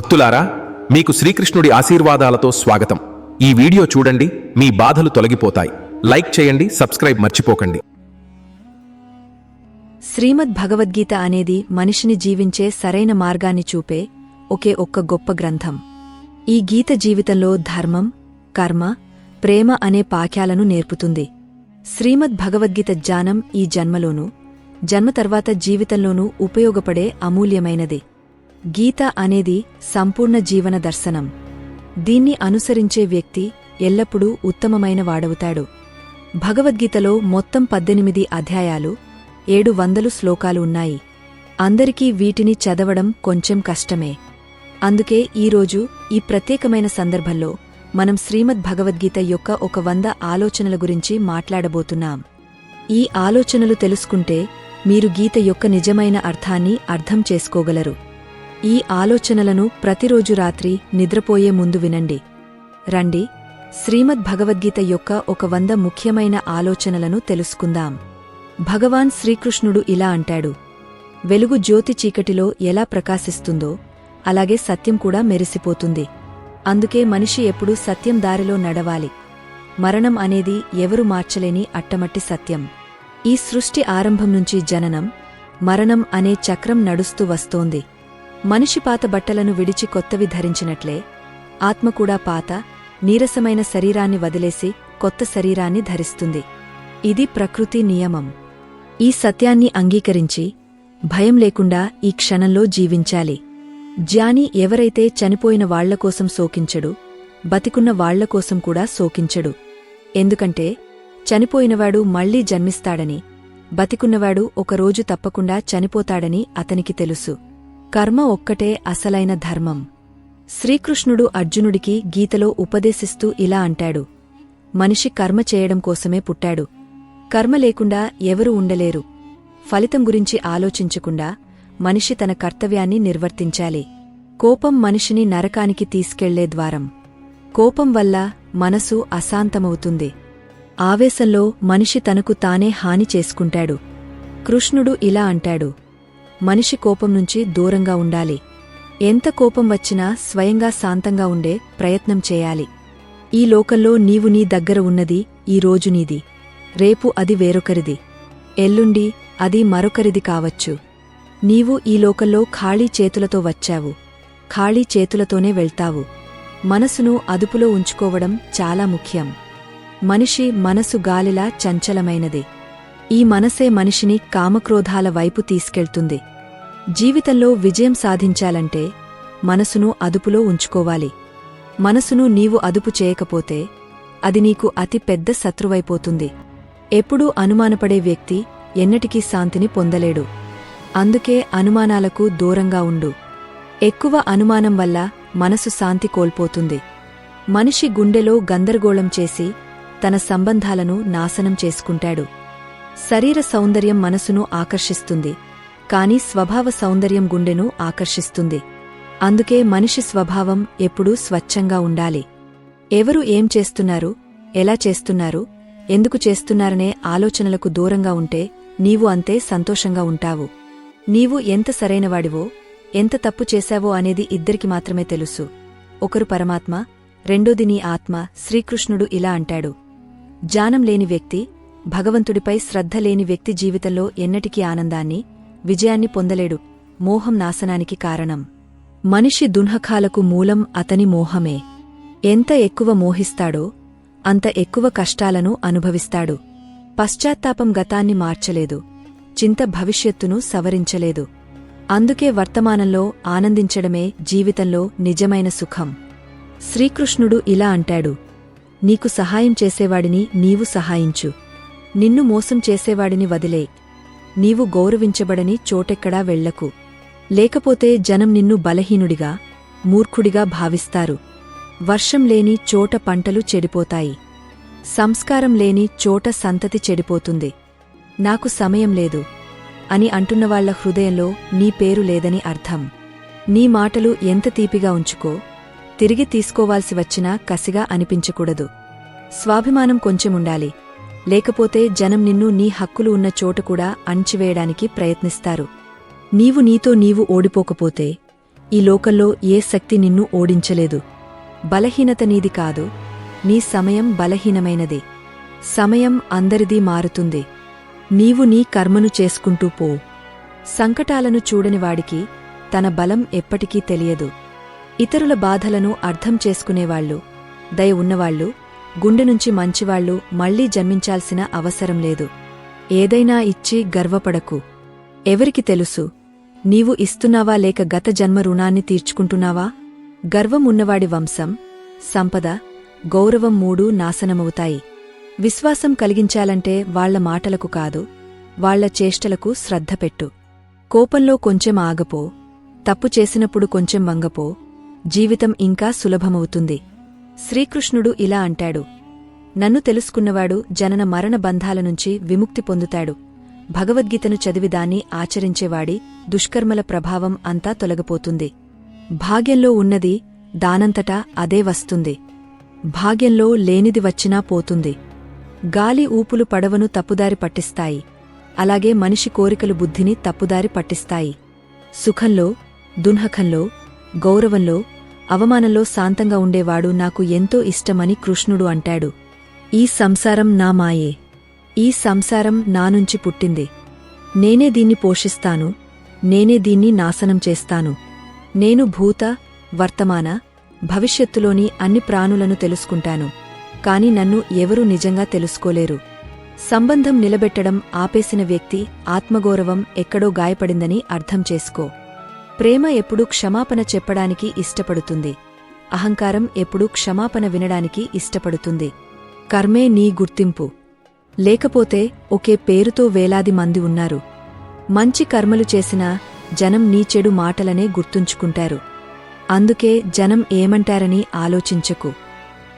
భక్తులారా మీకు శ్రీకృష్ణుడి ఆశీర్వాదాలతో స్వాగతం. ఈ వీడియో చూడండి మీ బాధలు తొలగిపోతాయి. లైక్ చేయండి సబ్స్క్రైబ్ మర్చిపోకండి. శ్రీమద్ భగవద్గీత అనేది మనిషిని జీవించే సరైన మార్గాన్ని చూపే ఒకే ఒక్క గొప్ప గ్రంథం. ఈ గీత జీవితంలో ధర్మం కర్మ ప్రేమ అనే పాఖ్యాలను నేర్పుతుంది. శ్రీమద్ భగవద్గీత జ్ఞానం ఈ జన్మలోనూ జన్మ తర్వాత జీవితంలోనూ ఉపయోగపడే అమూల్యమైనది. గీత అనేది సంపూర్ణ జీవన దర్శనం. దీన్ని అనుసరించే వ్యక్తి ఎల్లప్పుడూ ఉత్తమమైన వాడవుతాడు. భగవద్గీతలో మొత్తం పద్దెనిమిది అధ్యాయాలు ఏడు వందలు శ్లోకాలు ఉన్నాయి. అందరికీ వీటిని చదవడం కొంచెం కష్టమే. అందుకే ఈరోజు ఈ ప్రత్యేకమైన సందర్భంలో మనం శ్రీమద్ భగవద్గీత యొక్క ఒక వంద ఆలోచనల గురించి మాట్లాడబోతున్నాం. ఈ ఆలోచనలు తెలుసుకుంటే మీరు గీత యొక్క నిజమైన అర్థాన్ని అర్థం చేసుకోగలరు. ఈ ఆలోచనలను ప్రతిరోజు రాత్రి నిద్రపోయే ముందు వినండి. రండి. శ్రీమద్ భగవద్గీత యొక్క ఒక వంద ముఖ్యమైన ఆలోచనలను తెలుసుకుందాం. భగవాన్ శ్రీకృష్ణుడు ఇలా అంటాడు. వెలుగు జ్యోతి చీకటిలో ఎలా ప్రకాశిస్తుందో అలాగే సత్యం కూడా మెరిసిపోతుంది. అందుకే మనిషి ఎప్పుడూ సత్యం దారిలో నడవాలి. మరణం అనేది ఎవరు మార్చలేని అట్టమట్టి సత్యం. ఈ సృష్టి ఆరంభం నుంచి జననం మరణం అనే చక్రం నడుస్తూ వస్తోంది. మనిషి పాత బట్టలను విడిచి కొత్తవి ధరించినట్లే ఆత్మ కూడా పాత నీరసమైన శరీరాన్ని వదిలేసి కొత్త శరీరాన్ని ధరిస్తుంది. ఇది ప్రకృతి నియమం. ఈ సత్యాన్ని అంగీకరించి భయం లేకుండా ఈ క్షణంలో జీవించాలి. జ్ఞాని ఎవరైతే చనిపోయిన వాళ్ళకోసం శోకించడు బతికున్న వాళ్ళకోసం కూడా శోకించడు. ఎందుకంటే చనిపోయినవాడు మళ్ళీ జన్మిస్తాడని బతికున్నవాడు ఒకరోజు తప్పకుండా చనిపోతాడని అతనికి తెలుసు. కర్మ ఒక్కటే అసలైన ధర్మం. శ్రీకృష్ణుడు అర్జునుడికి గీతలో ఉపదేశిస్తూ ఇలా అంటాడు. మనిషి కర్మ చేయడం కోసమే పుట్టాడు. కర్మ లేకుండా ఎవరు ఉండలేరు. ఫలితం గురించి ఆలోచించకుండా మనిషి తన కర్తవ్యాన్ని నిర్వర్తించాలి. కోపం మనిషిని నరకానికి తీసుకెళ్ళే ద్వారం. కోపం వల్ల మనసు అశాంతమవుతుంది. ఆవేశంలో మనిషి తనకు తానే హాని చేసుకుంటాడు. కృష్ణుడు ఇలా అంటాడు. మనిషి కోపం నుంచి దూరంగా ఉండాలి. ఎంత కోపం వచ్చినా స్వయంగా శాంతంగా ఉండే ప్రయత్నం చేయాలి. ఈ లోకంలో నీవు నీ దగ్గర ఉన్నది ఈ రోజు నీది. రేపు అది వేరొకరిది. ఎల్లుండి అది మరొకరిది కావచ్చు. నీవు ఈ లోకంలో ఖాళీ చేతులతో వచ్చావు. ఖాళీ చేతులతోనే వెళ్తావు. మనసును అదుపులో ఉంచుకోవడం చాలా ముఖ్యం. మనిషి మనసు గాలిలా చంచలమైనది. ఈ మనసే మనిషిని కామక్రోధాల వైపు తీసుకెళ్తుంది. జీవితంలో విజయం సాధించాలంటే మనసును అదుపులో ఉంచుకోవాలి. మనసును నీవు అదుపు చేయకపోతే అది నీకు అతి పెద్ద శత్రువైపోతుంది. ఎప్పుడూ అనుమానపడే వ్యక్తి ఎన్నటికీ శాంతిని పొందలేడు. అందుకే అనుమానాలకు దూరంగా ఉండు. ఎక్కువ అనుమానం వల్ల మనసు శాంతి కోల్పోతుంది. మనిషి గుండెలో గందరగోళం చేసి తన సంబంధాలను నాశనం చేసుకుంటాడు. శరీర సౌందర్యం మనసును ఆకర్షిస్తుంది. కాని స్వభావ సౌందర్యం గుండెను ఆకర్షిస్తుంది. అందుకే మనిషి స్వభావం ఎప్పుడూ స్వచ్ఛంగా ఉండాలి. ఎవరు ఏం చేస్తున్నారు ఎలా చేస్తున్నారు ఎందుకు చేస్తున్నారనే ఆలోచనలకు దూరంగా ఉంటే నీవు అంతే సంతోషంగా ఉంటావు. నీవు ఎంత సరైనవాడివో ఎంత తప్పు చేశావో అనేది ఇద్దరికి మాత్రమే తెలుసు. ఒకరు పరమాత్మ రెండోది నీ ఆత్మ శ్రీకృష్ణుడు ఇలా అంటాడు. జానం లేని వ్యక్తి భగవంతుడిపై శ్రద్ధ లేని వ్యక్తి జీవితంలో ఎన్నటికీ ఆనందాన్ని విజయాన్ని పొందలేడు. మోహం నాశనానికి కారణం. మనిషి దున్హకాలకు మూలం అతని మోహమే. ఎంత ఎక్కువ మోహిస్తాడో అంత ఎక్కువ కష్టాలను అనుభవిస్తాడు. పశ్చాత్తాపం గతాన్ని మార్చలేదు. చింత భవిష్యత్తును సవరించలేదు. అందుకే వర్తమానంలో ఆనందించడమే జీవితంలో నిజమైన సుఖం. శ్రీకృష్ణుడు ఇలా అంటాడు. నీకు సహాయం చేసేవాడిని నీవు సహాయించు. నిన్ను మోసం చేసేవాడిని వదిలే నీవు గౌరవించబడని చోటెక్కడా వెళ్ళకు లేకపోతే జనం నిన్ను బలహీనుడిగా మూర్ఖుడిగా భావిస్తారు. వర్షం లేని చోట పంటలు చెడిపోతాయి. సంస్కారం లేని చోట సంతతి చెడిపోతుంది. నాకు సమయం లేదు అని అంటున్నవాళ్ళ హృదయంలో నీ పేరు లేదని అర్థం. నీ మాటలు ఎంత తీపిగా ఉంచుకో తిరిగి తీసుకోవాల్సి వచ్చినా కసిగా అనిపించకూడదు. స్వాభిమానం కొంచెముండాలి. లేకపోతే జనం నిన్ను నీ హక్కులు ఉన్న చోట కూడా అణిచివేయడానికి ప్రయత్నిస్తారు. నీవు నీతో నీవు ఓడిపోకపోతే ఈ లోకంలో ఏ శక్తి నిన్ను ఓడించలేదు. బలహీనత నీది కాదు. నీ సమయం బలహీనమైనది. సమయం అందరిదీ మారుతుంది. నీవు నీ కర్మను చేసుకుంటూ పో. సంకటాలను చూడనివాడికి తన బలం ఎప్పటికీ తెలియదు. ఇతరుల బాధలను అర్థం చేసుకునేవాళ్ళు దయ ఉన్నవాళ్ళు గుండె నుంచి మంచివాళ్ళు మళ్ళీ జన్మించాల్సిన అవసరం లేదు. ఏదైనా ఇచ్చి గర్వపడకు. ఎవరికి తెలుసు? నీవు ఇస్తున్నావా లేక గత జన్మ రుణాన్ని తీర్చుకుంటున్నావా? గర్వం ఉన్నవాడి వంశం సంపద గౌరవం మూడూ నాశనమవుతాయి. విశ్వాసం కలిగించాలంటే వాళ్ళ మాటలకు కాదు వాళ్ళ చేష్టలకు శ్రద్ధ పెట్టు. కోపంలో కొంచెం ఆగపో తప్పు చేసినప్పుడు కొంచెం వంగపో జీవితం ఇంకా సులభమవుతుంది. శ్రీకృష్ణుడు ఇలా అంటాడు. నన్ను తెలుసుకున్నవాడు జనన మరణ బంధాల నుంచి విముక్తి పొందుతాడు. భగవద్గీతను చదివిదాన్ని ఆచరించేవాడి దుష్కర్మల ప్రభావం అంతా తొలగిపోతుంది. భాగ్యంలో ఉన్నది దానంతటా అదే వస్తుంది. భాగ్యంలో లేనిది వచ్చినా పోతుంది. గాలి ఊపులు పడవను తప్పుదారి పట్టిస్తాయి. అలాగే మనిషి కోరికలు బుద్ధిని తప్పుదారి పట్టిస్తాయి. సుఖంలో దున్హకంలో గౌరవంలో అవమానంలో శాంతంగా ఉండేవాడు నాకు ఎంతో ఇష్టమని కృష్ణుడు అంటాడు. ఈ సంసారం నా మాయే. ఈ సంసారం నానుంచి పుట్టింది. నేనే దీన్ని పోషిస్తాను. నేనే దీన్ని నాశనం చేస్తాను. నేను భూత వర్తమాన భవిష్యత్తులోని అన్ని ప్రాణులను తెలుసుకుంటాను. కాని నన్ను ఎవరూ నిజంగా తెలుసుకోలేరు. సంబంధం నిలబెట్టడం ఆపేసిన వ్యక్తి ఆత్మగౌరవం ఎక్కడో గాయపడిందని అర్థం చేసుకో. ప్రేమ ఎప్పుడూ క్షమాపణ చెప్పడానికి ఇష్టపడుతుంది. అహంకారం ఎప్పుడూ క్షమాపణ వినడానికి ఇష్టపడుతుంది. కర్మే నీ గుర్తింపు. లేకపోతే ఒకే పేరుతో వేలాది మంది ఉన్నారు. మంచి కర్మలు చేసినా జనం నీ చెడు మాటలనే గుర్తుంచుకుంటారు. అందుకే జనం ఏమంటారని ఆలోచించకు.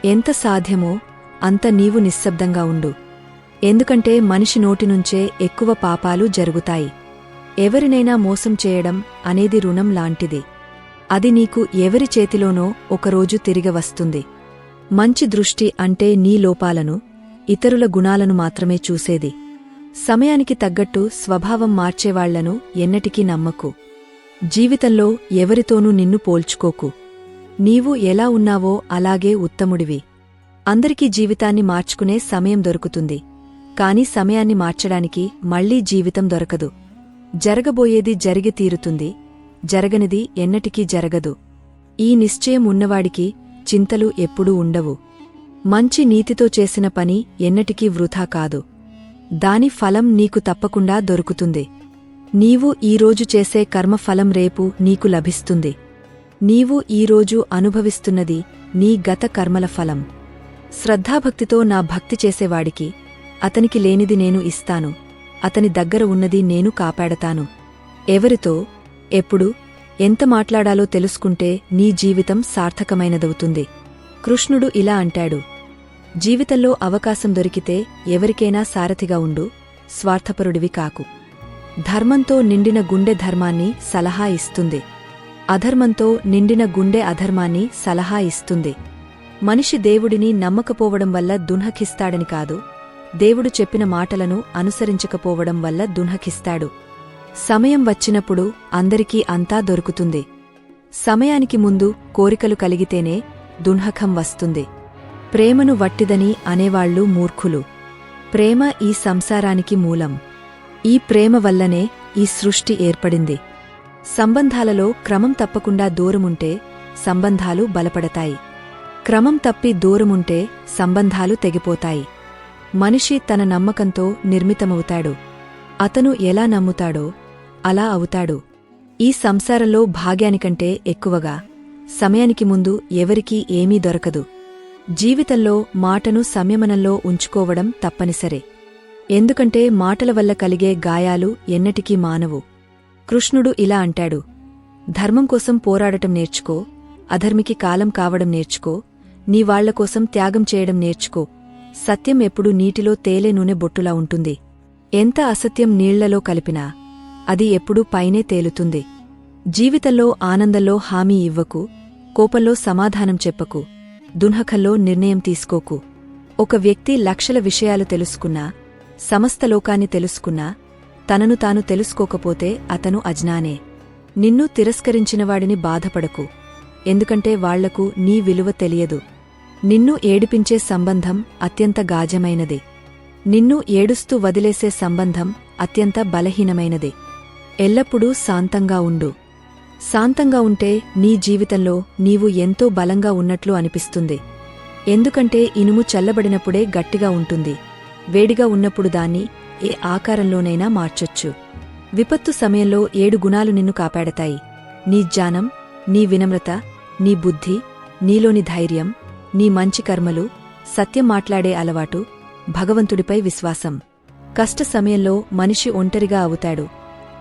ఎంత సాధ్యమో అంత నీవు నిశ్శబ్దంగా ఉండు. ఎందుకంటే మనిషి నోటినుంచే ఎక్కువ పాపాలు జరుగుతాయి. ఎవరినైనా మోసం చేయడం అనేది రుణం లాంటిది. అది నీకు ఎవరి చేతిలోనో ఒకరోజు తిరిగి వస్తుంది. మంచి దృష్టి అంటే నీ లోపాలను ఇతరుల గుణాలను మాత్రమే చూసేది. సమయానికి తగ్గట్టు స్వభావం మార్చేవాళ్ళను ఎన్నటికీ నమ్మకు. జీవితంలో ఎవరితోనూ నిన్ను పోల్చుకోకు. నీవు ఎలా ఉన్నావో అలాగే ఉత్తముడివి. అందరికీ జీవితాన్ని మార్చుకునే సమయం దొరుకుతుంది. కాని సమయాన్ని మార్చడానికి మళ్ళీ జీవితం దొరకదు. జరగబోయేది జరిగి తీరుతుంది. జరగనిది ఎన్నటికీ జరగదు. ఈ నిశ్చయం ఉన్నవాడికి చింతలు ఎప్పుడూ ఉండవు. మంచి నీతితో చేసిన పని ఎన్నటికీ వృథా కాదు. దాని ఫలం నీకు తప్పకుండా దొరుకుతుంది. నీవు ఈరోజు చేసే కర్మఫలం రేపు నీకు లభిస్తుంది. నీవు ఈరోజు అనుభవిస్తున్నది నీ గత కర్మల ఫలం. శ్రద్ధాభక్తితో నా భక్తి చేసేవాడికి అతనికి లేనిది నేను ఇస్తాను. అతని దగ్గర ఉన్నది నేను కాపాడతాను. ఎవరితో ఎప్పుడు ఎంత మాట్లాడాలో తెలుసుకుంటే నీ జీవితం సార్థకమైనదవుతుంది. కృష్ణుడు ఇలా అంటాడు. జీవితంలో అవకాశం దొరికితే ఎవరికైనా సారథిగా ఉండు స్వార్థపరుడివి కాకు. ధర్మంతో నిండిన గుండె ధర్మాన్ని సలహా ఇస్తుంది. అధర్మంతో నిండిన గుండె అధర్మాన్ని సలహా ఇస్తుంది. మనిషి దేవుడిని నమ్మకపోవడం వల్ల దున్హకిస్తాడని కాదు దేవుడు చెప్పిన మాటలను అనుసరించకపోవడం వల్ల దున్హకిస్తాడు. సమయం వచ్చినప్పుడు అందరికీ అంతా దొరుకుతుంది. సమయానికి ముందు కోరికలు కలిగితేనే దున్హకం వస్తుంది. ప్రేమను వట్టిదని అనేవాళ్ళు మూర్ఖులు. ప్రేమ ఈ సంసారానికి మూలం. ఈ ప్రేమ వల్లనే ఈ సృష్టి ఏర్పడింది. సంబంధాలలో క్రమం తప్పకుండా దూరముంటే సంబంధాలు బలపడతాయి. క్రమం తప్పి దూరముంటే సంబంధాలు తెగిపోతాయి. మనిషి తన నమ్మకంతో నిర్మితమవుతాడు. అతను ఎలా నమ్ముతాడో అలా అవుతాడు. ఈ సంసారంలో భాగ్యానికంటే ఎక్కువగా సమయానికి ముందు ఎవరికీ ఏమీ దొరకదు. జీవితంలో మాటను సంయమనంలో ఉంచుకోవడం తప్పనిసరే. ఎందుకంటే మాటల వల్ల కలిగే గాయాలు ఎన్నటికీ మానవు. కృష్ణుడు ఇలా అంటాడు ధర్మం కోసం పోరాడటం నేర్చుకో అధర్మికి కాలం కావడం నేర్చుకో నీ వాళ్ళ కోసం త్యాగం చేయడం నేర్చుకో సత్యం ఎప్పుడు నీటిలో తేలే నూనె బొట్టులా ఉంటుంది. ఎంత అసత్యం నీళ్ళలో కలిపినా అది ఎప్పుడూ పైనే తేలుతుంది. జీవితంలో ఆనందంలో హామీ ఇవ్వకు కోపంలో సమాధానం చెప్పకు దున్హకల్లో నిర్ణయం తీసుకోకు. ఒక వ్యక్తి లక్షల విషయాలు తెలుసుకున్నా సమస్త లోకాన్ని తెలుసుకున్నా తనను తాను తెలుసుకోకపోతే అతను అజ్ఞానే. నిన్ను తిరస్కరించినవాడిని బాధపడకు ఎందుకంటే వాళ్ళకు నీ విలువ తెలియదు. నిన్ను ఏడిపించే సంబంధం అత్యంత గాజమైనదే. నిన్ను ఏడుస్తూ వదిలేసే సంబంధం అత్యంత బలహీనమైనదే. ఎల్లప్పుడూ శాంతంగా ఉండు. శాంతంగా ఉంటే నీ జీవితంలో నీవు ఎంతో బలంగా ఉన్నట్లు అనిపిస్తుంది. ఎందుకంటే ఇనుము చల్లబడినప్పుడే గట్టిగా ఉంటుంది. వేడిగా ఉన్నప్పుడు దాన్ని ఏ ఆకారంలోనైనా మార్చొచ్చు. విపత్తు సమయంలో ఏడు గుణాలు నిన్ను కాపాడతాయి. నీ జ్ఞానం నీ వినమ్రత నీ బుద్ధి నీలోని ధైర్యం నీ మంచి కర్మలు సత్యం మాట్లాడే అలవాటు భగవంతుడిపై విశ్వాసం. కష్ట సమయంలో మనిషి ఒంటరిగా అవుతాడు.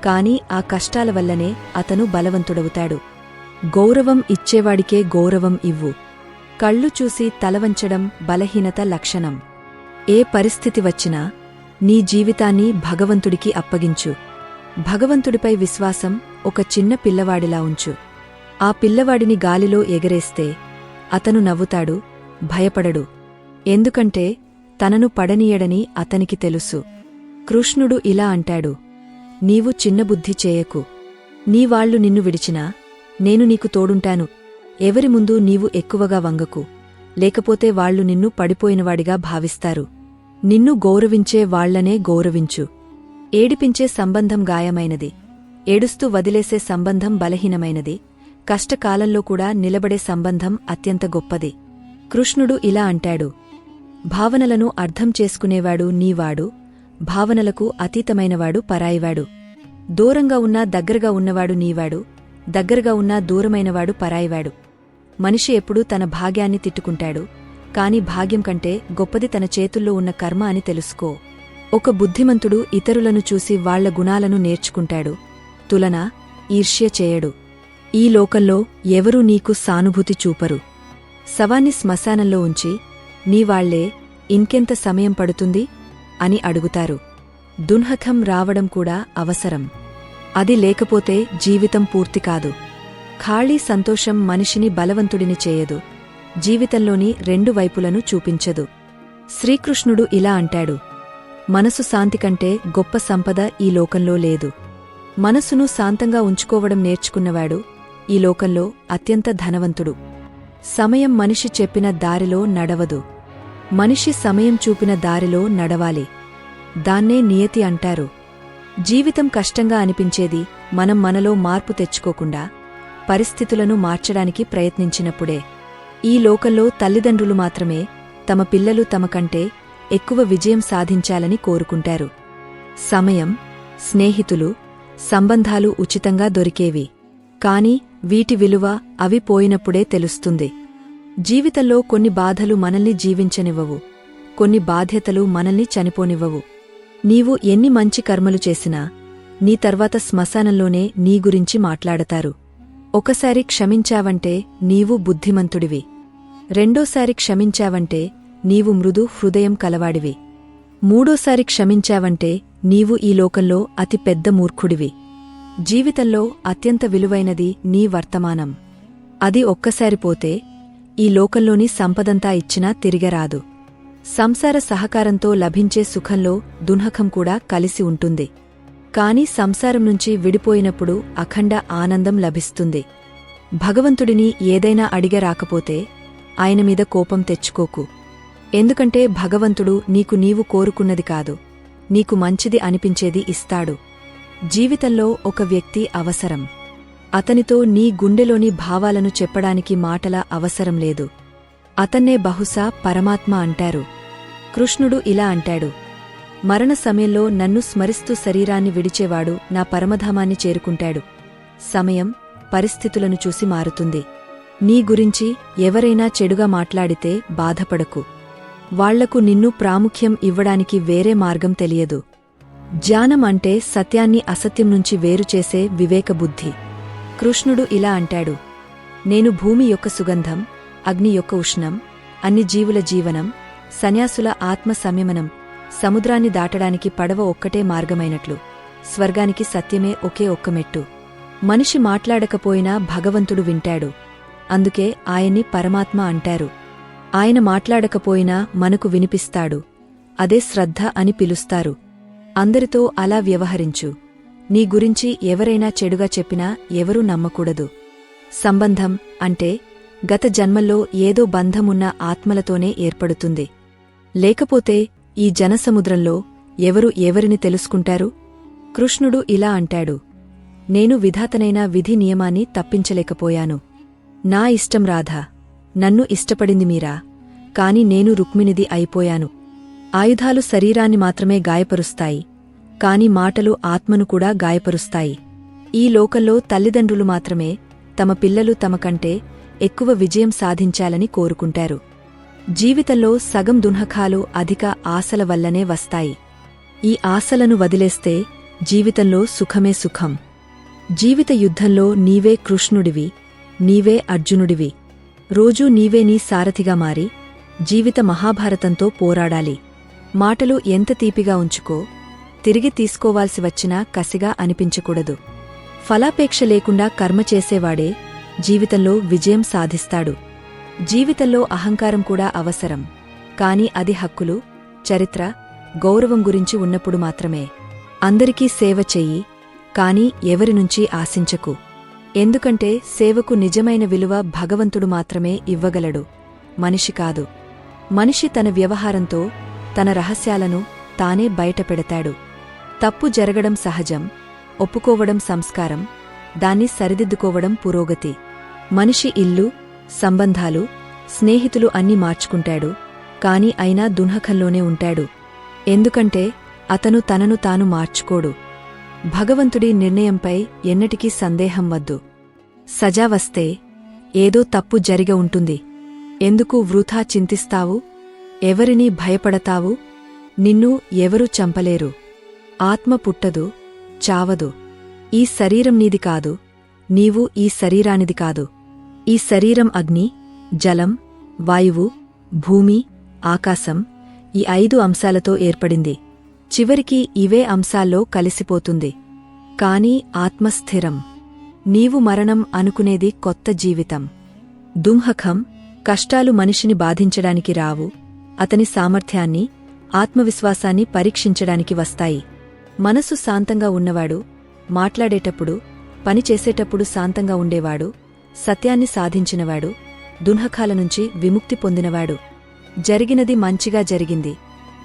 కాని ఆ కష్టాల వల్లనే అతను బలవంతుడవుతాడు. గౌరవం ఇచ్చేవాడికే గౌరవం ఇవ్వు. కళ్ళు చూసి తలవంచడం బలహీనత లక్షణం. ఏ పరిస్థితి వచ్చినా నీ జీవితాన్ని భగవంతుడికి అప్పగించు. భగవంతుడిపై విశ్వాసం ఒక చిన్న పిల్లవాడిలా ఉంచు. ఆ పిల్లవాడిని గాలిలో ఎగరేస్తే అతను నవ్వుతాడు భయపడడు. ఎందుకంటే తనను పడనీయడని అతనికి తెలుసు. కృష్ణుడు ఇలా అంటాడు నీవు చిన్నబుద్ధి చేయకు. నీవాళ్ళు నిన్ను విడిచినా నేను నీకు తోడుంటాను. ఎవరి ముందు నీవు ఎక్కువగా వంగకు. లేకపోతే వాళ్ళు నిన్ను పడిపోయినవాడిగా భావిస్తారు. నిన్ను గౌరవించే వాళ్ళనే గౌరవించు. ఏడిపించే సంబంధం గాయమైనది. ఏడుస్తూ వదిలేసే సంబంధం బలహీనమైనది. కష్టకాలంలో కూడా నిలబడే సంబంధం అత్యంత గొప్పది. కృష్ణుడు ఇలా అంటాడు భావనలను అర్థం చేసుకునేవాడు నీవాడు భావనలకు అతీతమైనవాడు పరాయివాడు. దూరంగా ఉన్నా దగ్గరగా ఉన్నవాడు నీవాడు దగ్గరగా ఉన్నా దూరమైనవాడు పరాయివాడు. మనిషి ఎప్పుడూ తన భాగ్యాన్ని తిట్టుకుంటాడు కాని భాగ్యం కంటే గొప్పది తన చేతుల్లో ఉన్న కర్మ అని తెలుసుకో. ఒక బుద్ధిమంతుడు ఇతరులను చూసి వాళ్ళ గుణాలను నేర్చుకుంటాడు. తులన ఈర్ష్య చేయడు. ఈ లోకంలో ఎవరూ నీకు సానుభూతి చూపరు. శవాన్ని శ్మశానంలో ఉంచి నీవాళ్ళే ఇంకెంత సమయం పడుతుంది? అని అడుగుతారు. దున్హకం రావడం కూడా అవసరం. అది లేకపోతే జీవితం పూర్తి కాదు. ఖాళీ సంతోషం మనిషిని బలవంతుడిని చేయదు. జీవితంలోని రెండు వైపులను చూపించదు. శ్రీకృష్ణుడు ఇలా అంటాడు. మనసు శాంతి కంటే గొప్ప సంపద ఈ లోకంలో లేదు. మనసును శాంతంగా ఉంచుకోవడం నేర్చుకున్నవాడు ఈ లోకంలో అత్యంత ధనవంతుడు. సమయం మనిషి చెప్పిన దారిలో నడవదు. మనిషి సమయం చూపిన దారిలో నడవాలి. దాన్నే నియతి అంటారు. జీవితం కష్టంగా అనిపించేది మనం మనలో మార్పు తెచ్చుకోకుండా పరిస్థితులను మార్చడానికి ప్రయత్నించినప్పుడే. ఈ లోకంలో తల్లిదండ్రులు మాత్రమే తమ పిల్లలు తమకంటే ఎక్కువ విజయం సాధించాలని కోరుకుంటారు. సమయం స్నేహితులు సంబంధాలు ఉచితంగా దొరికేవి. కాని వీటి విలువ అవి పోయినప్పుడే తెలుస్తుంది. జీవితంలో కొన్ని బాధలు మనల్ని జీవించనివ్వవు. కొన్ని బాధ్యతలు మనల్ని చనిపోనివ్వవు. నీవు ఎన్ని మంచి కర్మలు చేసినా నీ తర్వాత శ్మశానంలోనే నీ గురించి మాట్లాడతారు. ఒకసారి క్షమించావంటే నీవు బుద్ధిమంతుడివి. రెండోసారి క్షమించావంటే నీవు మృదు హృదయం కలవాడివి. మూడోసారి క్షమించావంటే నీవు ఈ లోకంలో అతి పెద్ద మూర్ఖుడివి. జీవితంలో అత్యంత విలువైనది నీ వర్తమానం. అది ఒక్కసారి పోతే ఈ లోకంలోని సంపదంతా ఇచ్చినా తిరిగరాదు. సంసార సహకారంతో లభించే సుఖంలో దున్హకం కూడా కలిసి ఉంటుంది. కాని సంసారం నుంచి విడిపోయినప్పుడు అఖండ ఆనందం లభిస్తుంది. భగవంతుడిని ఏదైనా అడిగ రాకపోతే ఆయన మీద కోపం తెచ్చుకోకు. ఎందుకంటే భగవంతుడు నీకు నీవు కోరుకున్నది కాదు. నీకు మంచిది అనిపించేది ఇస్తాడు. జీవితంలో ఒక వ్యక్తి అవసరం. అతనితో నీ గుండెలోని భావాలను చెప్పడానికి మాటల అవసరం లేదు. అతన్నే బహుశా పరమాత్మ అంటారు. కృష్ణుడు ఇలా అంటాడు. మరణ సమయంలో నన్ను స్మరిస్తూ శరీరాన్ని విడిచేవాడు నా పరమధామాన్ని చేరుకుంటాడు. సమయం పరిస్థితులను చూసి మారుతుంది. నీ గురించి ఎవరైనా చెడుగా మాట్లాడితే బాధపడకు. వాళ్ళకు నిన్ను ప్రాముఖ్యం ఇవ్వడానికి వేరే మార్గం తెలియదు. జ్ఞానం అంటే సత్యాన్ని అసత్యం నుంచి వేరుచేసే వివేకబుద్ధి. కృష్ణుడు ఇలా అంటాడు నేను భూమి యొక్క సుగంధం అగ్ని యొక్క ఉష్ణం అన్ని జీవుల జీవనం సన్యాసుల ఆత్మ సంయమనం సముద్రాన్ని దాటడానికి పడవ ఒక్కటే మార్గమైనట్లు స్వర్గానికి సత్యమే ఒకే ఒక్క మెట్టు. మనిషి మాట్లాడకపోయినా భగవంతుడు వింటాడు. అందుకే ఆయన్ని పరమాత్మ అంటారు. ఆయన మాట్లాడకపోయినా మనకు వినిపిస్తాడు. అదే శ్రద్ధ అని పిలుస్తారు. అందరితో అలా వ్యవహరించు. నీ గురించి ఎవరైనా చెడుగా చెప్పినా ఎవరూ నమ్మకూడదు. సంబంధం అంటే గత జన్మల్లో ఏదో బంధమున్న ఆత్మలతోనే ఏర్పడుతుంది. లేకపోతే ఈ జనసముద్రంలో ఎవరు ఎవరిని తెలుసుకుంటారు? కృష్ణుడు ఇలా అంటాడు. నేను విధాతనైన విధి నియమాన్ని తప్పించలేకపోయాను. నా ఇష్టం రాధా. నన్ను ఇష్టపడింది మీరా? కాని నేను రుక్మిణిది అయిపోయాను. ఆయుధాలు శరీరాన్ని మాత్రమే గాయపరుస్తాయి. కాని మాటలు ఆత్మను కూడా గాయపరుస్తాయి. ఈ లోకంలో తల్లిదండ్రులు మాత్రమే తమ పిల్లలు తమ కంటే ఎక్కువ విజయం సాధించాలని కోరుకుంటారు. జీవితంలో సగం దున్హకాలు అధిక ఆశల వల్లనే వస్తాయి. ఈ ఆశలను వదిలేస్తే జీవితంలో సుఖమే సుఖం. జీవిత యుద్ధంలో నీవే కృష్ణుడివి నీవే అర్జునుడివి. రోజూ నీవే నీ సారథిగా మారి జీవిత మహాభారతంతో పోరాడాలి. మాటలు ఎంత తీపిగా ఉంచుకో తిరిగి తీసుకోవాల్సి వచ్చినా కసిగా అనిపించకూడదు. ఫలాపేక్ష లేకుండా కర్మ చేసేవాడే జీవితంలో విజయం సాధిస్తాడు. జీవితంలో అహంకారం కూడా అవసరం. కాని అది హక్కులు చరిత్ర గౌరవం గురించి ఉన్నప్పుడు మాత్రమే. అందరికీ సేవ చెయ్యి కాని ఎవరి నుంచి ఆశించకు. ఎందుకంటే సేవకు నిజమైన విలువ భగవంతుడు మాత్రమే ఇవ్వగలడు. మనిషి కాదు. మనిషి తన వ్యవహారంతో తన రహస్యాలను తానే బయటపెడతాడు. తప్పు జరగడం సహజం ఒప్పుకోవడం సంస్కారం దాన్ని సరిదిద్దుకోవడం పురోగతి. మనిషి ఇల్లు సంబంధాలు స్నేహితులు అన్నీ మార్చుకుంటాడు కాని అయినా దున్హకంలోనే ఉంటాడు. ఎందుకంటే అతను తనను తాను మార్చుకోడు. భగవంతుడి నిర్ణయంపై ఎన్నటికీ సందేహం వద్దు. సజా వస్తే ఏదో తప్పు జరిగ ఉంటుంది. ఎందుకు వృథా చింతిస్తావు? ఎవరినీ భయపడతావు? నిన్ను ఎవరూ చంపలేరు? ఆత్మ పుట్టదు చావదు. ఈ శరీరం నీది కాదు నీవు ఈ శరీరానిది కాదు. ఈ శరీరం అగ్ని జలం వాయువు భూమి ఆకాశం ఈ ఐదు అంశాలతో ఏర్పడింది. చివరికి ఇవే అంశాల్లో కలిసిపోతుంది. కాని ఆత్మస్థిరం నీవు మరణం అనుకునేది కొత్త జీవితం. దుంహకం కష్టాలు మనిషిని బాధించడానికి రావు అతని సామర్థ్యాన్ని ఆత్మవిశ్వాసాన్ని పరీక్షించడానికి వస్తాయి. మనసు శాంతంగా ఉన్నవాడు మాట్లాడేటప్పుడు పనిచేసేటప్పుడు శాంతంగా ఉండేవాడు సత్యాన్ని సాధించినవాడు దున్హకాల నుంచి విముక్తి పొందినవాడు. జరిగినది మంచిగా జరిగింది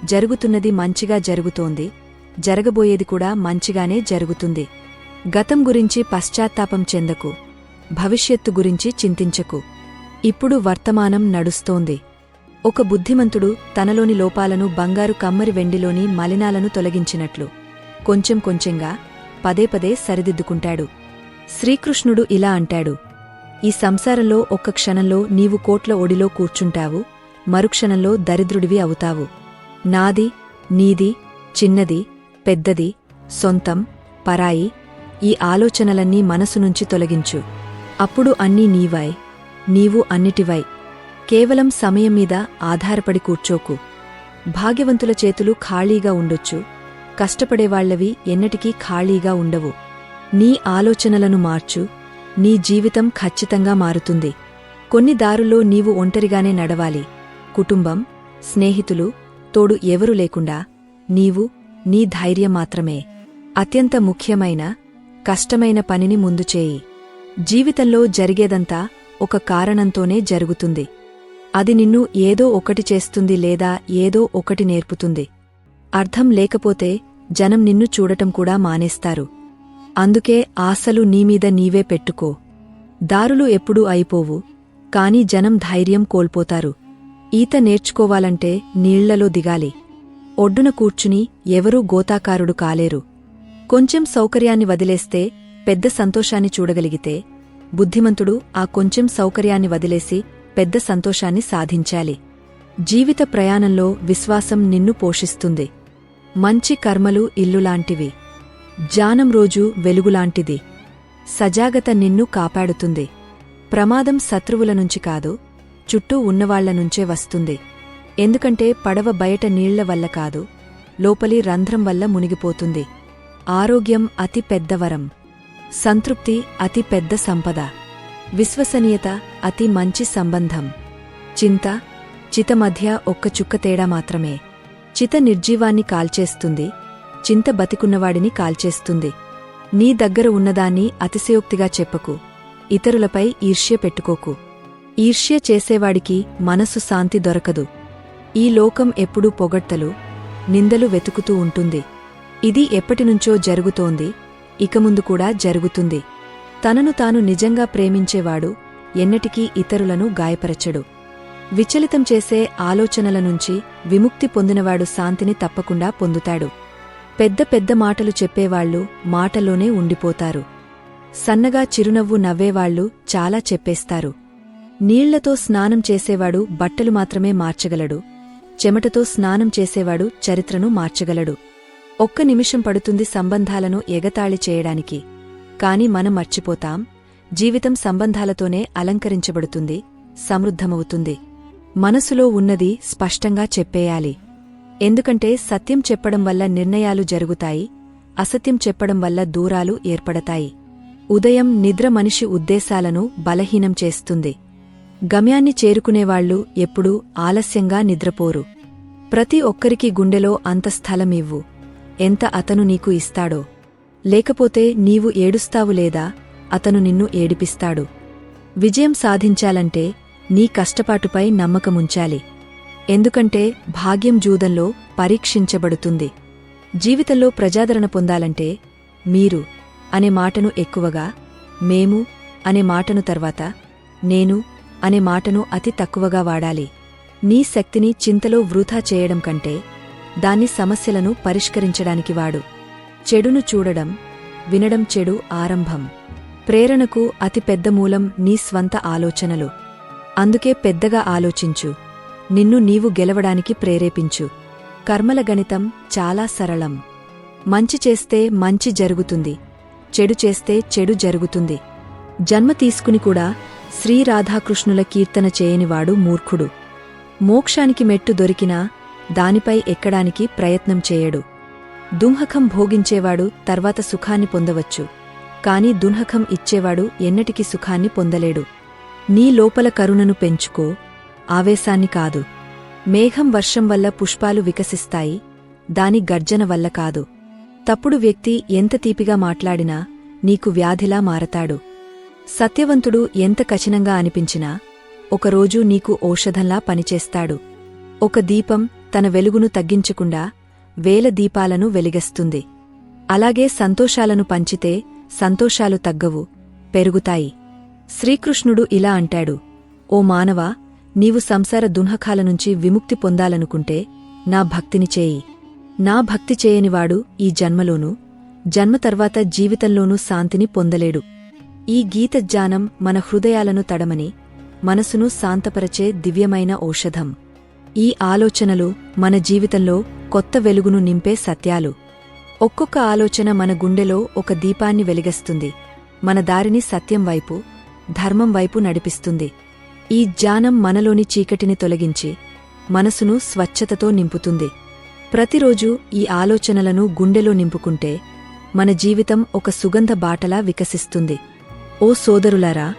జరుగుతున్నది మంచిగా జరుగుతోంది జరగబోయేది కూడా మంచిగానే జరుగుతుంది. గతం గురించి పశ్చాత్తాపం చెందకు భవిష్యత్తు గురించి చింతించకు. ఇప్పుడు వర్తమానం నడుస్తోంది. ఒక బుద్ధిమంతుడు తనలోని లోపాలను బంగారు కమ్మరి వెండిలోని మలినాలను తొలగించినట్లు. కొంచెం కొంచెంగా పదే పదే సరిదిద్దుకుంటాడు. శ్రీకృష్ణుడు ఇలా అంటాడు. ఈ సంసారంలో ఒక్క క్షణంలో నీవు కోట్ల ఒడిలో కూర్చుంటావు మరుక్షణంలో దరిద్రుడివి అవుతావు. నాది నీది చిన్నది పెద్దది సొంతం పరాయి ఈ ఆలోచనలన్నీ మనసు నుంచి తొలగించు. అప్పుడు అన్నీ నీవై నీవు అన్నిటివై కేవలం సమయం మీద ఆధారపడి కూర్చోకు. భాగ్యవంతుల చేతులు ఖాళీగా ఉండొచ్చు. కష్టపడేవాళ్ళవి ఎన్నటికీ ఖాళీగా ఉండవు. నీ ఆలోచనలను మార్చు నీ జీవితం ఖచ్చితంగా మారుతుంది. కొన్ని దారుల్లో నీవు ఒంటరిగానే నడవాలి. కుటుంబం స్నేహితులు తోడు ఎవరు లేకుండా నీవు నీ ధైర్యం మాత్రమే. అత్యంత ముఖ్యమైన కష్టమైన పనిని ముందు చేయి. జీవితంలో జరిగేదంతా ఒక కారణంతోనే జరుగుతుంది. అది నిన్ను ఏదో ఒకటి చేస్తుంది లేదా ఏదో ఒకటి నేర్పుతుంది. అర్థం లేకపోతే జనం నిన్ను చూడటం కూడా మానేస్తారు. అందుకే ఆశలు నీమీద నీవే పెట్టుకో. దారులు ఎప్పుడూ అయిపోవు కాని జనం ధైర్యం కోల్పోతారు. ఈత నేర్చుకోవాలంటే నీళ్ళలో దిగాలి. ఒడ్డున కూర్చుని ఎవరూ గోతాకారుడు కాలేరు. కొంచెం సౌకర్యాన్ని వదిలేస్తే పెద్ద సంతోషాన్ని చూడగలిగితే బుద్ధిమంతుడు ఆ కొంచెం సౌకర్యాన్ని వదిలేసి పెద్ద సంతోషాన్ని సాధించాలి. జీవిత ప్రయాణంలో విశ్వాసం నిన్ను పోషిస్తుంది. మంచి కర్మలు ఇల్లులాంటివి. జానం రోజు వెలుగులాంటిది. సజాగత నిన్ను కాపాడుతుంది. ప్రమాదం శత్రువుల నుంచి కాదు చుట్టూ ఉన్నవాళ్ళ నుంచే వస్తుంది. ఎందుకంటే పడవ బయట నీళ్ళ వల్ల కాదు లోపలి రంధ్రం వల్ల మునిగిపోతుంది. ఆరోగ్యం అతి పెద్ద వరం. సంతృప్తి అతి పెద్ద సంపద. విశ్వసనీయత అతి మంచి సంబంధం. చింత చిత మధ్య ఒక్క చుక్క తేడా మాత్రమే. చిత నిర్జీవాన్ని కాల్చేస్తుంది చింత బతికున్నవాడిని కాల్చేస్తుంది. నీ దగ్గర ఉన్నదాన్ని అతిశయోక్తిగా చెప్పకు ఇతరులపై ఈర్ష్య పెట్టుకోకు. ఈర్ష్య చేసేవాడికి మనసు శాంతి దొరకదు. ఈ లోకం ఎప్పుడూ పొగడ్తలు నిందలు వెతుకుతూ ఉంటుంది. ఇది ఎప్పటినుంచో జరుగుతోంది ఇక ముందు కూడా జరుగుతుంది. తనను తాను నిజంగా ప్రేమించేవాడు ఎన్నటికీ ఇతరులను గాయపరచడు. విచలితం చేసే ఆలోచనల నుంచి విముక్తి పొందినవాడు శాంతిని తప్పకుండా పొందుతాడు. పెద్ద పెద్ద మాటలు చెప్పేవాళ్ళు మాటలోనే ఉండిపోతారు. సన్నగా చిరునవ్వు నవ్వేవాళ్ళు చాలా చెప్పేస్తారు. నీళ్ళతో స్నానం చేసేవాడు బట్టలు మాత్రమే మార్చగలడు. చెమటతో స్నానం చేసేవాడు చరిత్రను మార్చగలడు. ఒక్క నిమిషం పడుతుంది సంబంధాలను ఎగతాళి చేయడానికి. కాని మనం మర్చిపోతాం. జీవితం సంబంధాలతోనే అలంకరించబడుతుంది సమృద్ధమవుతుంది. మనసులో ఉన్నది స్పష్టంగా చెప్పేయాలి. ఎందుకంటే సత్యం చెప్పడం వల్ల నిర్ణయాలు జరుగుతాయి అసత్యం చెప్పడం వల్ల దూరాలు ఏర్పడతాయి. ఉదయం నిద్ర మనిషి ఉద్దేశాలను బలహీనం చేస్తుంది. గమ్యాన్ని చేరుకునేవాళ్ళు ఎప్పుడూ ఆలస్యంగా నిద్రపోరు. ప్రతి ఒక్కరికి గుండెలో అంత స్థలమివ్వు ఎంత అతను నీకు ఇస్తాడో. లేకపోతే నీవు ఏడుస్తావు లేదా అతను నిన్ను ఏడిపిస్తాడు. విజయం సాధించాలంటే నీ కష్టపాటుపై నమ్మకముంచాలి. ఎందుకంటే భాగ్యం జూదంలో పరీక్షించబడుతుంది. జీవితంలో ప్రజాదరణ పొందాలంటే మీరు అనే మాటను ఎక్కువగా మేము అనే మాటను తర్వాత నేను అనే మాటను అతి తక్కువగా వాడాలి. నీ శక్తిని చింతలో వృధా చేయడం కంటే దాన్ని సమస్యలను పరిష్కరించడానికి వాడు. చెడును చూడడం వినడం చెడు ఆరంభం. ప్రేరణకు అతి పెద్ద మూలం నీ స్వంత ఆలోచనలు. అందుకే పెద్దగా ఆలోచించు. నిన్ను నీవు గెలవడానికి ప్రేరేపించు. కర్మల గణితం చాలా సరళం. మంచి చేస్తే మంచి జరుగుతుంది. చెడు చేస్తే చెడు జరుగుతుంది. జన్మ తీసుకుని కూడా శ్రీరాధాకృష్ణుల కీర్తన చేయనివాడు మూర్ఖుడు. మోక్షానికి మెట్టు దొరికినా దానిపై ఎక్కడానికి ప్రయత్నం చేయడు. దుంహకం భోగించేవాడు తర్వాత సుఖాన్ని పొందవచ్చు. కాని దున్హకం ఇచ్చేవాడు ఎన్నటికి సుఖాన్ని పొందలేడు. నీ లోపల కరుణను పెంచుకో. ఆవేశాన్ని కాదు. మేఘం వర్షం వల్ల పుష్పాలు వికసిస్తాయి. దాని గర్జన వల్ల కాదు. తప్పుడు వ్యక్తి ఎంత తీపిగా మాట్లాడినా నీకు వ్యాధిలా మారతాడు. సత్యవంతుడు ఎంత కఠినంగా అనిపించినా ఒకరోజు నీకు ఔషధంలా పనిచేస్తాడు. ఒక దీపం తన వెలుగును తగ్గించకుండా వేల దీపాలను వెలిగస్తుంది. అలాగే సంతోషాలను పంచితే సంతోషాలు తగ్గవు పెరుగుతాయి. శ్రీకృష్ణుడు ఇలా అంటాడు ఓ మానవా నీవు సంసార దున్హకాల నుంచి విముక్తి పొందాలనుకుంటే నా భక్తిని చేయి. నా భక్తి చేయనివాడు ఈ జన్మలోనూ జన్మ తర్వాత జీవితంలోనూ శాంతిని పొందలేడు. ఈ గీత జ్ఞానం మన హృదయాలను తడమని మనసును శాంతపరచే దివ్యమైన ఔషధం. ఈ ఆలోచనలు మన జీవితంలో కొత్త వెలుగును నింపే సత్యాలు. ఒక్కొక్క ఆలోచన మన గుండెలో ఒక దీపాన్ని వెలిగస్తుంది. మన దారిని సత్యం వైపు ధర్మం వైపు నడిపిస్తుంది. ఈ జ్ఞానం మనలోని చీకటిని తొలగించి మనసును స్వచ్ఛతతో నింపుతుంది. ప్రతిరోజు ఈ ఆలోచనలను గుండెలో నింపుకుంటే మన జీవితం ఒక సుగంధ బాటలా వికసిస్తుంది. ఓ సోదరులారా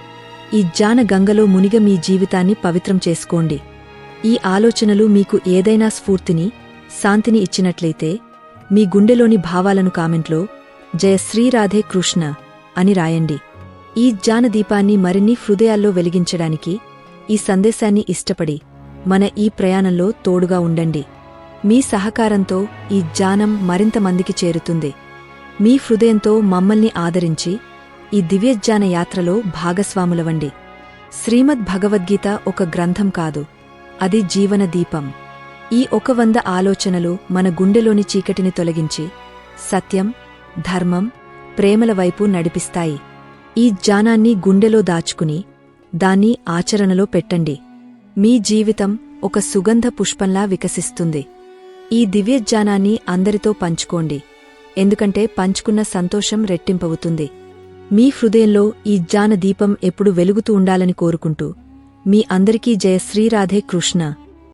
ఈ జ్ఞాన గంగలో మునిగ మీ జీవితాన్ని పవిత్రం చేసుకోండి. ఈ ఆలోచనలు మీకు ఏదైనా స్ఫూర్తిని శాంతిని ఇచ్చినట్లయితే మీ గుండెలోని భావాలను కామెంట్లో జయ శ్రీరాధే కృష్ణ అని రాయండి. ఈ జానదీపాన్ని మరిన్ని హృదయాల్లో వెలిగించడానికి ఈ సందేశాన్ని ఇష్టపడి మన ఈ ప్రయాణంలో తోడుగా ఉండండి. మీ సహకారంతో ఈ జానం మరింత మందికి చేరుతుంది. మీ హృదయంతో మమ్మల్ని ఆదరించి ఈ దివ్యజ్ఞాన యాత్రలో భాగస్వాములవండి. శ్రీమద్ భగవద్గీత ఒక గ్రంథం కాదు అది జీవన దీపం. ఈ ఒక వంద ఆలోచనలు మన గుండెలోని చీకటిని తొలగించి సత్యం ధర్మం ప్రేమల వైపు నడిపిస్తాయి. ఈ జ్ఞానాన్ని గుండెలో దాచుకుని దాన్ని ఆచరణలో పెట్టండి. మీ జీవితం ఒక సుగంధ పుష్పంలా వికసిస్తుంది. ఈ దివ్యజ్ఞానాన్ని అందరితో పంచుకోండి. ఎందుకంటే పంచుకున్న సంతోషం రెట్టింపవుతుంది. మీ హృదయంలో ఈ జ్ఞాన దీపం ఎప్పుడు వెలుగుతూ ఉండాలని కోరుకుంటూ మీ అందరికీ జయ శ్రీరాధే కృష్ణ.